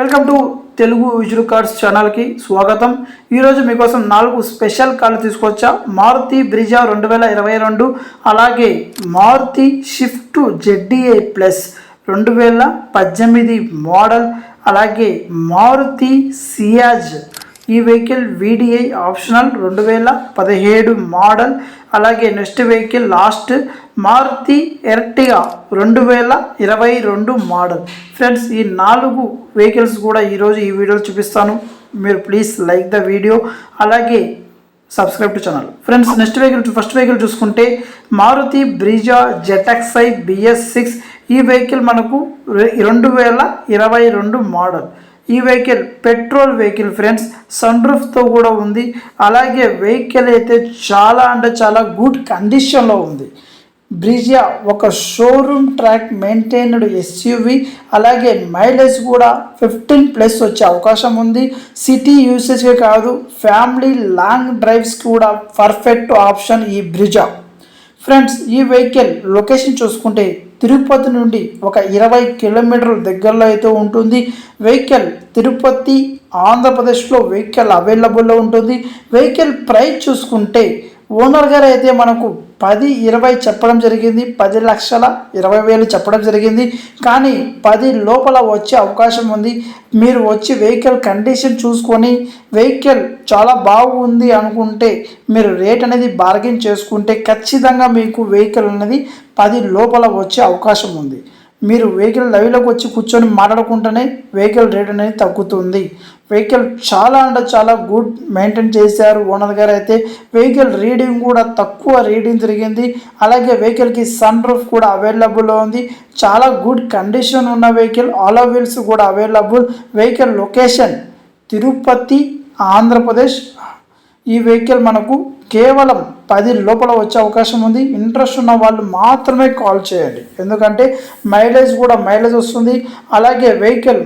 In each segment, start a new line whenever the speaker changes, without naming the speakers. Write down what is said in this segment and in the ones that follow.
Welcome to Telugu visual cards ఛానల్కి స్వాగతం. ఈరోజు మీకోసం నాలుగు స్పెషల్ కార్లు తీసుకొచ్చా. మారుతి బ్రిజా రెండు వేల ఇరవై రెండు అలాగే మారుతి షిఫ్ట్ జెడ్డీఏ ప్లస్ రెండు వేల పద్దెనిమిది మోడల్ అలాగే మారుతి సియాజ్ ఈ వెహికల్ వీడిఐ ఆప్షనల్ రెండు వేల పదిహేడు మోడల్ అలాగే next vehicle last Maruti Ertiga రెండు వేల ఇరవై రెండు మోడల్. ఫ్రెండ్స్ ఈ నాలుగు వెహికల్స్ కూడా ఈరోజు ఈ వీడియోలో చూపిస్తాను. మీరు ప్లీజ్ లైక్ ద వీడియో. అలాగే subscribe to channel. Friends next vehicle first vehicle చూసుకుంటే Maruti Brezza ZXi BS six. ఈ వెహికల్ మనకు రెండు వేల ఇరవై రెండు మోడల్. ఈ vehicle petrol vehicle friends sun రూఫ్తో కూడా ఉంది. అలాగే వెహికల్ అయితే చాలా అంటే చాలా గుడ్ కండిషన్లో ఉంది. బ్రిజియా ఒక షోరూమ్ ట్రాక్ మెయింటైన్డ్ ఎస్యూవి అలాగే మైలేజ్ కూడా ఫిఫ్టీన్ ప్లస్ వచ్చే అవకాశం ఉంది. సిటీ యూసేజ్కే కాదు ఫ్యామిలీ లాంగ్ డ్రైవ్స్ కూడా పర్ఫెక్ట్ ఆప్షన్ ఈ బ్రిజా ఫ్రెండ్స్ ఈ వెహికల్ లొకేషన్ చూసుకుంటే తిరుపతి నుండి ఒక ఇరవై కిలోమీటర్ల దగ్గరలో అయితే ఉంటుంది. వెహికల్ తిరుపతి ఆంధ్రప్రదేశ్లో వెహికల్ అవైలబుల్లో ఉంటుంది. వెహికల్ ప్రైస్ చూసుకుంటే ఓనర్ గారు అయితే మనకు పది ఇరవై చెప్పడం జరిగింది పది లక్షల ఇరవై వేలు చెప్పడం జరిగింది. కానీ పది లోపల వచ్చే అవకాశం ఉంది. మీరు వచ్చి వెహికల్ కండిషన్ చూసుకొని వెహికల్ చాలా బాగుంది అనుకుంటే మీరు రేట్ అనేది బార్గెన్ చేసుకుంటే ఖచ్చితంగా మీకు వెహికల్ అనేది పది లోపల వచ్చే అవకాశం ఉంది. మీరు వెహికల్ లైవ్లోకి వచ్చి కూర్చొని మాట్లాడుకుంటేనే వెహికల్ రేట్ అనేది తగ్గుతుంది. వెహికల్ చాలా అంటే చాలా గుడ్ మెయింటైన్ చేశారు ఓనర్ గారు అయితే. వెహికల్ రీడింగ్ కూడా తక్కువ రీడింగ్ తిరిగింది. అలాగే వెహికల్కి సన్ రూఫ్ కూడా అవైలబుల్లో ఉంది. చాలా గుడ్ కండిషన్ ఉన్న వెహికల్ ఆల్ వీల్స్ కూడా available. Vehicle location Tirupati Andhra Pradesh ఈ వెహికల్ మనకు కేవలం పది లోపల వచ్చే అవకాశం ఉంది. ఇంట్రెస్ట్ ఉన్న వాళ్ళు మాత్రమే కాల్ చేయండి. ఎందుకంటే మైలేజ్ కూడా మైలేజ్ వస్తుంది. అలాగే వెహికల్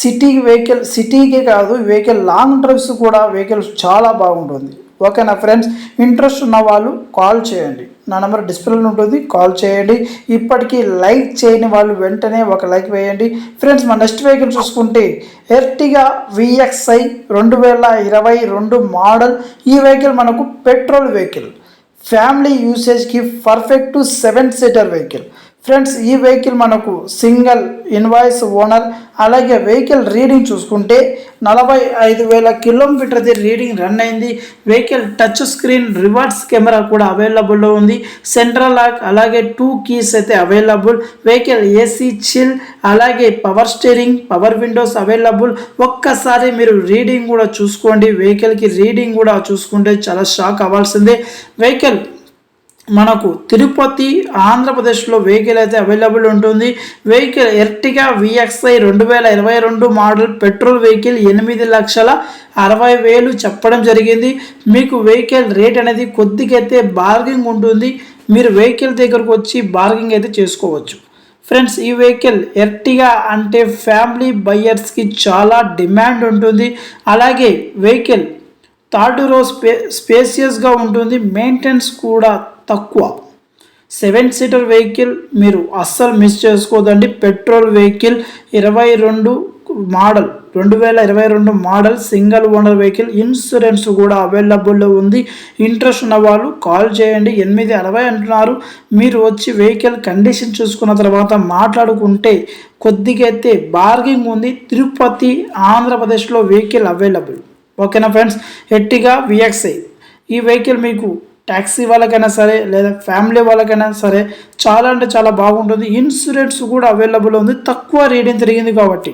సిటీ వెహికల్ సిటీకే కాదు వెహికల్ లాంగ్ డ్రైవ్స్ కూడా వెహికల్స్ చాలా బాగుంటుంది. ఓకేనా ఫ్రెండ్స్ ఇంట్రెస్ట్ ఉన్న వాళ్ళు కాల్ చేయండి. నా నెంబర్ డిస్ప్లేలో ఉంటుంది కాల్ చేయండి. ఇప్పటికీ లైక్ చేయని వాళ్ళు వెంటనే ఒక లైక్ వేయండి. ఫ్రెండ్స్ మన నెక్స్ట్ వెహికల్ చూసుకుంటే ఎర్టిగా విఎక్స్ఐ రెండు వేల ఇరవై రెండు మోడల్ ఈ వెహికల్ మనకు petrol vehicle family యూసేజ్కి perfect seven seater vehicle friends ఈ వెహికల్ మనకు సింగిల్ ఇన్వాయిస్ ఓనర్ అలాగే వెహికల్ రీడింగ్ చూసుకుంటే నలభై ఐదు వేల కిలోమీటర్ది రీడింగ్ రన్ అయింది. Vehicle touch screen reverse camera కూడా అవైలబుల్లో ఉంది. సెంట్రల్ లాక్ అలాగే టూ కీస్ అయితే అవైలబుల్. వెహికల్ ఏసీ చిల్ అలాగే power steering power windows available. ఒక్కసారి మీరు రీడింగ్ కూడా చూసుకోండి. వెహికల్కి రీడింగ్ కూడా చూసుకుంటే చాలా షాక్ అవ్వాల్సిందే. వెహికల్ మనకు తిరుపతి ఆంధ్రప్రదేశ్లో వెహికల్ అయితే అవైలబుల్ ఉంటుంది. వెహికల్ ఎర్టిగా విఎక్స్ఐ రెండు వేల ఇరవై రెండు మోడల్ పెట్రోల్ వెహికల్ ఎనిమిది లక్షల అరవై వేలు చెప్పడం జరిగింది. మీకు వెహికల్ రేట్ అనేది కొద్దిగైతే బార్గింగ్ ఉంటుంది. మీరు వెహికల్ దగ్గరకు వచ్చి బార్గింగ్ అయితే చేసుకోవచ్చు. ఫ్రెండ్స్ ఈ వెహికల్ ఎర్టిగా అంటే ఫ్యామిలీ బయ్యర్స్కి చాలా డిమాండ్ ఉంటుంది. అలాగే వెహికల్ థర్డ్ రో స్పే స్పేసియస్గా ఉంటుంది. మెయింటెనెన్స్ కూడా తక్కువ. సెవెన్ సీటర్ వెహికల్ మీరు అస్సలు మిస్ చేసుకోదండి. పెట్రోల్ వెహికల్ ఇరవై రెండు మోడల్ రెండు వేల ఇరవై రెండు model single owner vehicle. Insurance కూడా అవైలబుల్లో ఉంది. ఇంట్రెస్ట్ ఉన్న వాళ్ళు కాల్ చేయండి. ఎనిమిది అరవై అంటున్నారు. మీరు వచ్చి వెహికల్ కండిషన్ చూసుకున్న తర్వాత మాట్లాడుకుంటే కొద్దిగా అయితే బార్గింగ్ ఉంది. తిరుపతి ఆంధ్రప్రదేశ్లో వెహికల్ అవైలబుల్. ఓకేనా ఫ్రెండ్స్? Ertiga VXi. ఈ వెహికల్ మీకు ట్యాక్సీ వాళ్ళకైనా సరే లేదా ఫ్యామిలీ వాళ్ళకైనా సరే చాలా అంటే చాలా బాగుంటుంది. ఇన్సూరెన్స్ కూడా అవైలబుల్ ఉంది. తక్కువ రీడింగ్ తిరిగింది కాబట్టి.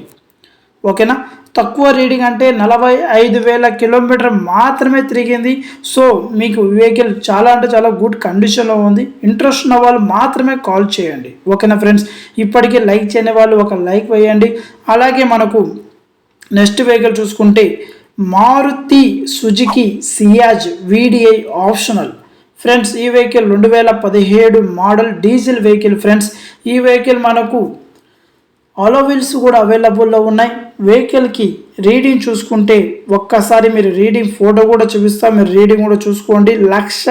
ఓకేనా? తక్కువ రీడింగ్ అంటే నలభై ఐదు వేల కిలోమీటర్ మాత్రమే తిరిగింది. సో మీకు వెహికల్ చాలా అంటే చాలా గుడ్ కండిషన్లో ఉంది. ఇంట్రెస్ట్ ఉన్న వాళ్ళు మాత్రమే కాల్ చేయండి. ఓకేనా ఫ్రెండ్స్? ఇప్పటికే లైక్ చేయని వాళ్ళు ఒక లైక్ వేయండి. అలాగే మనకు నెక్స్ట్ వెహికల్ చూసుకుంటే Maruti Suzuki Ciaz VDI optional. Friends ఈ వెహికల్ రెండు వేల పదిహేడు మోడల్ డీజిల్ వెహికల్ ఫ్రెండ్స్. ఈ వెహికల్ మనకు అలోవిల్స్ కూడా అవైలబుల్లో ఉన్నాయి. వెహికల్కి రీడింగ్ చూసుకుంటే ఒక్కసారి మీరు రీడింగ్ ఫోటో కూడా చూపిస్తాం. మీరు రీడింగ్ కూడా చూసుకోండి. లక్ష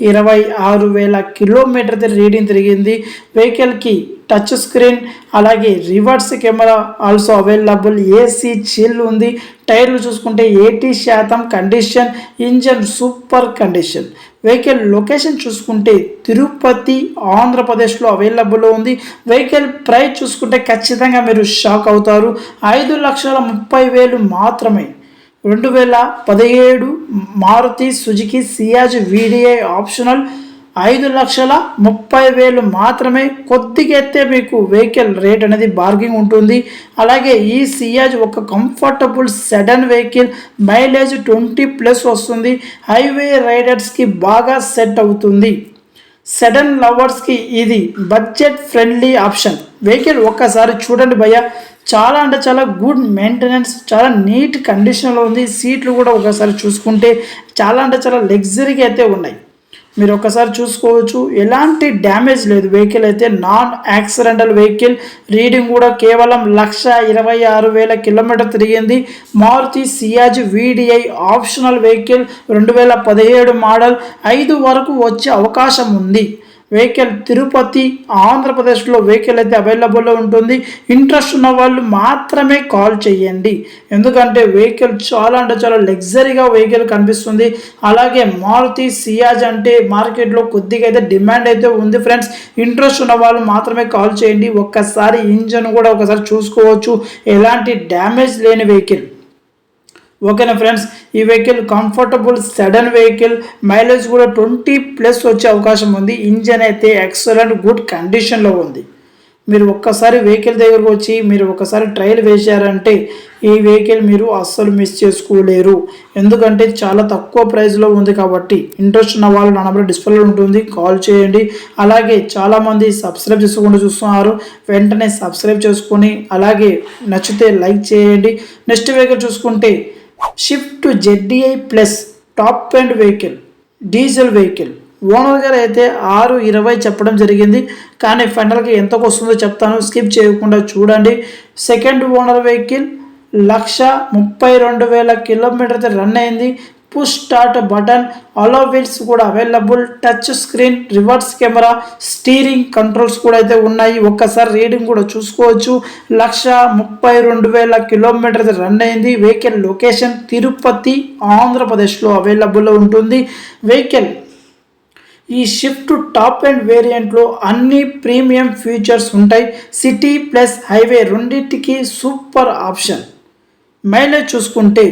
ఇరవై ఆరు వేల కిలోమీటర్ రీడింగ్ తిరిగింది. వెహికల్కి టచ్ స్క్రీన్ అలాగే reverse camera also available. AC chill ఉంది. టైర్లు చూసుకుంటే ఎయిటీ శాతం condition engine super condition. Vehicle location చూసుకుంటే తిరుపతి ఆంధ్రప్రదేశ్లో అవైలబుల్లో ఉంది. వెహికల్ ప్రైస్ చూసుకుంటే ఖచ్చితంగా మీరు షాక్ అవుతారు. ఐదు లక్షల ముప్పై వేలు మాత్రమే. రెండు వేల పదిహేడు Maruti Suzuki Ciaz VDI optional. ఐదు లక్షల ముప్పై వేలు మాత్రమే కొద్దిగైతే మీకు వెహికల్ రేట్ అనేది బార్గింగ్ ఉంటుంది. అలాగే ఈ సియాజ్ ఒక comfortable sedan vehicle mileage twenty plus వస్తుంది. హైవే రైడర్స్కి బాగా సెట్ అవుతుంది. సెడన్ లవర్స్కి ఇది బడ్జెట్ ఫ్రెండ్లీ ఆప్షన్. వెహికల్ ఒక్కసారి చూడండి భయ్య. చాలా అంటే చాలా గుడ్ మెయింటెనెన్స్ చాలా నీట్ కండిషన్లో ఉంది. సీట్లు కూడా ఒకసారి చూసుకుంటే చాలా అంటే చాలా లగ్జరీగా అయితే ఉన్నాయి. మీరు ఒకసారి చూసుకోవచ్చు. ఎలాంటి డ్యామేజ్ లేదు. వెహికల్ అయితే నాన్ యాక్సిడెంటల్ వెహికల్. రీడింగ్ కూడా కేవలం లక్ష ఇరవై ఆరు వేల కిలోమీటర్ తిరిగింది. Maruti Ciaz VDI optional vehicle రెండు వేల పదిహేడు మోడల్. ఐదు వరకు వచ్చే అవకాశం ఉంది. వెహికల్ తిరుపతి ఆంధ్రప్రదేశ్లో వెహికల్ అయితే అవైలబుల్లో ఉంటుంది. ఇంట్రెస్ట్ ఉన్న వాళ్ళు మాత్రమే కాల్ చేయండి. ఎందుకంటే వెహికల్ చాలా అంటే చాలా లగ్జరీగా వెహికల్ కనిపిస్తుంది. అలాగే మారుతి సియాజ్ అంటే మార్కెట్లో కొద్దిగా అయితే డిమాండ్ అయితే ఉంది ఫ్రెండ్స్. ఇంట్రెస్ట్ ఉన్న వాళ్ళు మాత్రమే కాల్ చేయండి. ఒక్కసారి ఇంజన్ కూడా ఒకసారి చూసుకోవచ్చు. ఎలాంటి డ్యామేజ్ లేని వెహికల్. ఓకేనా ఫ్రెండ్స్ ఈ vehicle comfortable sedan vehicle mileage కూడా ట్వంటీ ప్లస్ వచ్చే అవకాశం ఉంది. ఇంజన్ అయితే ఎక్సలెంట్ గుడ్ కండిషన్లో ఉంది. మీరు ఒక్కసారి వెహికల్ దగ్గరకు వచ్చి మీరు ఒకసారి ట్రయల్ వేశారంటే ఈ వెహికల్ మీరు అస్సలు మిస్ చేసుకోలేరు. ఎందుకంటే చాలా తక్కువ ప్రైస్లో ఉంది కాబట్టి ఇంట్రెస్ట్ ఉన్న వాళ్ళు నా నెంబర్ డిస్ప్లేలో ఉంటుంది. కాల్ చేయండి. అలాగే చాలామంది సబ్స్క్రైబ్ చేసుకుంటూ చూస్తున్నారు. వెంటనే సబ్స్క్రైబ్ చేసుకొని అలాగే నచ్చితే లైక్ చేయండి. నెక్స్ట్ వెహికల్ చూసుకుంటే Swift ZDI plus top end vehicle diesel vehicle. Owner గారు అయితే ఆరు ఇరవై చెప్పడం జరిగింది. కానీ ఫైనల్గా ఎంతకు వస్తుందో చెప్తాను. స్కిప్ చేయకుండా చూడండి. సెకండ్ ఓనర్ వెహికల్ లక్ష ముప్పై రెండు వేల కిలోమీటర్ అయితే రన్ అయింది. Push start button alloy wheels కూడా available touch screen reverse camera steering controls కూడా అయితే ఉన్నాయి ఒక్కసారి రీడింగ్ కూడా చూసుకోవచ్చు లక్ష ముప్పై రెండు వేల కిలోమీటర్ రన్ అయింది వెహికల్ లొకేషన్ తిరుపతి ఆంధ్రప్రదేశ్లో అవైలబుల్లో ఉంటుంది వెహికల్ ఈ షిఫ్ట్ టాప్ అండ్ వేరియంట్లో అన్ని ప్రీమియం ఫీచర్స్ ఉంటాయి సిటీ ప్లస్ హైవే రెండింటికి సూపర్ ఆప్షన్ మైలేజ్ చూసుకుంటే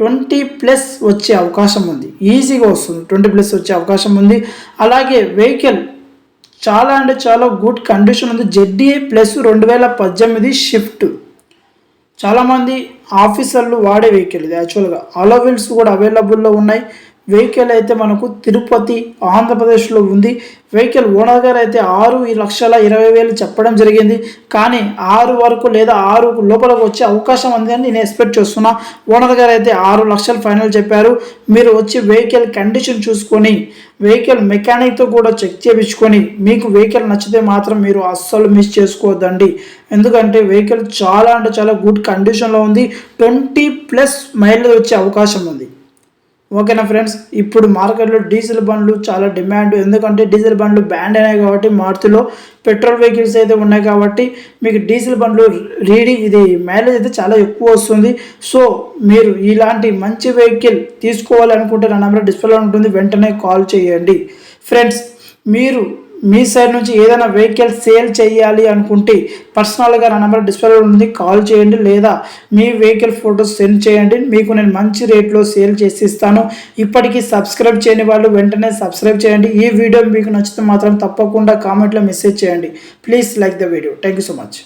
ట్వంటీ ప్లస్ వచ్చే అవకాశం ఉంది. ఈజీగా వస్తుంది. ట్వంటీ ప్లస్ వచ్చే అవకాశం ఉంది. అలాగే వెహికల్ చాలా అంటే చాలా గుడ్ కండిషన్ ఉంది. జెడ్డీఏ ప్లస్ రెండు వేల పద్దెనిమిది షిఫ్ట్. చాలామంది ఆఫీసర్లు వాడే వెహికల్ ఇది యాక్చువల్గా. అలోవిల్స్ కూడా అవైలబుల్లో ఉన్నాయి. వెహికల్ అయితే మనకు తిరుపతి ఆంధ్రప్రదేశ్లో ఉంది. వెహికల్ ఓనర్ గారు అయితే ఆరు లక్షల ఇరవై వేలు చెప్పడం జరిగింది. కానీ ఆరు వరకు లేదా ఆరు లోపలకు వచ్చే అవకాశం ఉంది అని నేను ఎక్స్పెక్ట్ చేస్తున్నా. ఓనర్ గారు అయితే ఆరు లక్షలు ఫైనల్ చెప్పారు. మీరు వచ్చి వెహికల్ కండిషన్ చూసుకొని వెహికల్ మెకానిక్తో కూడా చెక్ చేయించుకొని మీకు వెహికల్ నచ్చితే మాత్రం మీరు అస్సలు మిస్ చేసుకోవద్దండి. ఎందుకంటే వెహికల్ చాలా అంటే చాలా గుడ్ కండిషన్లో ఉంది. ట్వంటీ ప్లస్ మైలేజ్ వచ్చే అవకాశం ఉంది. ఓకేనా ఫ్రెండ్స్ ఇప్పుడు మార్కెట్లో డీజిల్ బండ్లు చాలా డిమాండ్. ఎందుకంటే డీజిల్ బండ్లు బ్యాండ్ అయినాయి కాబట్టి మారుతిలో పెట్రోల్ వెహికల్స్ అయితే ఉన్నాయి కాబట్టి మీకు డీజిల్ బండ్లు రీడింగ్ ఇది మైలేజ్ అయితే చాలా ఎక్కువ వస్తుంది. సో మీరు ఇలాంటి మంచి వెహికల్ తీసుకోవాలనుకుంటే నా నెంబర్ డిస్ప్లేలో ఉంటుంది. వెంటనే కాల్ చేయండి. ఫ్రెండ్స్ మీరు మీ సైడ్ నుంచి ఏదైనా వెహికల్ సేల్ చేయాలి అనుకుంటే పర్సనల్గా నా నెంబర్ డిస్ప్లే ఉంది కాల్ చేయండి లేదా మీ వెహికల్ ఫోటోస్ సెండ్ చేయండి. మీకు నేను మంచి రేట్లో సేల్ చేసి ఇస్తాను. ఇప్పటికీ సబ్స్క్రైబ్ చేయని వాళ్ళు వెంటనే సబ్స్క్రైబ్ చేయండి. ఈ వీడియో మీకు నచ్చితే మాత్రం తప్పకుండా కామెంట్లో మెసేజ్ చేయండి. Please like the video. Thank you so much.